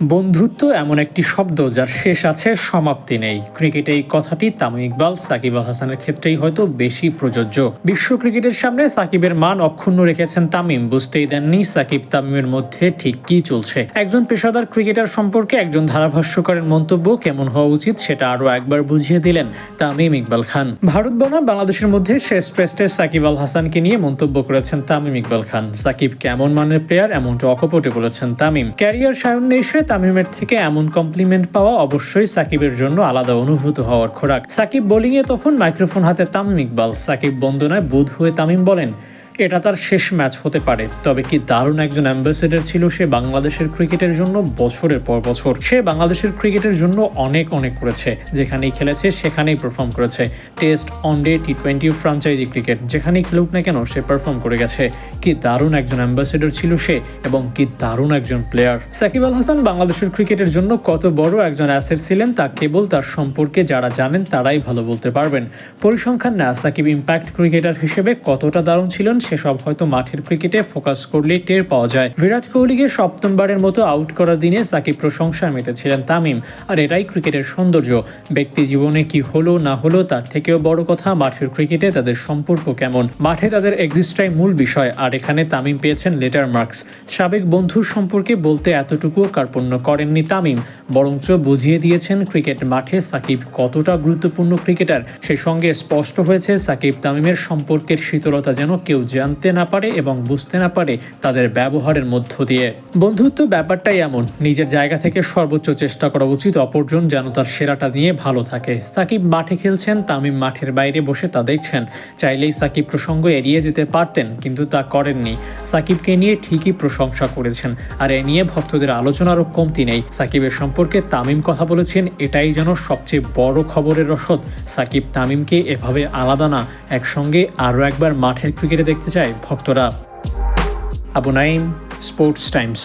বন্ধুত্ব এমন একটি শব্দ যার শেষ আছে, সমাপ্তি নেই। ক্রিকেটে এই কথাটি তামিম ইকবাল, সাকিব আল হাসানের ক্ষেত্রেই হয়তো বেশি প্রযোজ্য। বিশ্ব ক্রিকেটের সামনে সাকিবের মান অক্ষুণ্ণ রেখেছেন তামিম। বুঝতেই দেননি সাকিব তামিমের মধ্যে ঠিক কি চলছে। একজন পেশাদার ক্রিকেটার সম্পর্কে একজন ধারাভাষ্যকারের মন্তব্য কেমন হওয়া উচিত সেটা আরও একবার বুঝিয়ে দিলেন তামিম ইকবাল খান। ভারত বনাম বাংলাদেশের মধ্যে শেষ টেস্টে সাকিব আল হাসানকে নিয়ে মন্তব্য করেছেন তামিম ইকবাল খান। সাকিব কেমন মানের প্লেয়ার এমনটা অকপটে বলেছেন তামিম। ক্যারিয়ার সায়ন এসে তামিমের থেকে এমন কমপ্লিমেন্ট পাওয়া অবশ্যই সাকিবের জন্য আলাদা অনুভূত হওয়ার খোরাক। সাকিব বোলিংয়ে তখন মাইক্রোফোন হাতে তামিম ইকবাল। সাকিব বন্দনায় বোধ হয়ে তামিম বলেন এটা তার শেষ ম্যাচ হতে পারে। তবে কি দারুণ একজন অ্যাম্বাসেডর ছিল সে বাংলাদেশের ক্রিকেটের জন্য বছরের পর বছর। সে বাংলাদেশের ক্রিকেটের জন্য অনেক অনেক করেছে। যেখানেই খেলেছে, সেখানেই পারফর্ম করেছে। Test one day T twenty franchise cricket. যেখানেই খেলুক না কেন, সে পারফর্ম করে গেছে। কি দারুণ একজন অ্যাম্বাসেডর ছিল সে এবং কি দারুণ একজন প্লেয়ার সাকিব আল হাসান বাংলাদেশের ক্রিকেটের জন্য কত বড় একজন অ্যাসেট ছিলেন তা কেবল তার সম্পর্কে যারা জানেন তারাই ভালো বলতে পারবেন। পরিসংখ্যান না সাকিব ইম্প্যাক্ট ক্রিকেটার হিসেবে কতটা দারুণ ছিলেন সেসব হয়তো মাঠের ক্রিকেটে ফোকাস করলে টের পাওয়া যায়। বিরাট কোহলিকে সপ্তমবারের মতো আউট করার দিনে সাকিব প্রশংসায় মেতেছিলেন তামিম। আর এটাই ক্রিকেটের সৌন্দর্য। ব্যক্তি জীবনে কি হলো, না হলো, তার থেকেও বড় কথা মাঠের ক্রিকেটে তাদের সম্পর্ক কেমন। মাঠে তাদের এক্সিস্টাই মূল বিষয়। আর এখানে তামিম পেয়েছেন লেটার মার্কস সাবেক বন্ধুর সম্পর্কে বলতে এতটুকুও কার্পণ্য করেননি তামিম। বরঞ্চ বুঝিয়ে দিয়েছেন ক্রিকেট মাঠে সাকিব কতটা গুরুত্বপূর্ণ ক্রিকেটার সে সঙ্গে স্পষ্ট হয়েছে সাকিব তামিমের সম্পর্কের শীতলতা যেন কেউ জানতে না পারে এবং বুঝতে না পারে তাদের ব্যবহারের মধ্য দিয়ে। বন্ধুত্ব ব্যাপারটাই এমন, নিজের জায়গা থেকে সর্বোচ্চ চেষ্টা করা উচিত, অপরজন যেন তার সেরাটা নিয়ে ভালো থাকে। সাকিব মাঠে খেলছেন, তামিম মাঠের বাইরে বসে তা দেখছেন। চাইলেই সাকিব প্রসঙ্গ এড়িয়ে যেতে পারতেন, কিন্তু তা করেননি। সাকিবকে নিয়ে ঠিকই প্রশংসা করেছেন, আর এ নিয়ে ভক্তদের আলোচনারও কমতি নেই। সাকিবের সম্পর্কে তামিম কথা বলেছেন, এটাই যেন সবচেয়ে বড় খবরের রসদ। সাকিব তামিমকে এভাবে আলাদা না, একসঙ্গে আরও একবার মাঠের ক্রিকেটে দেখতে চায় ভক্তরা। Abu Naim sports Times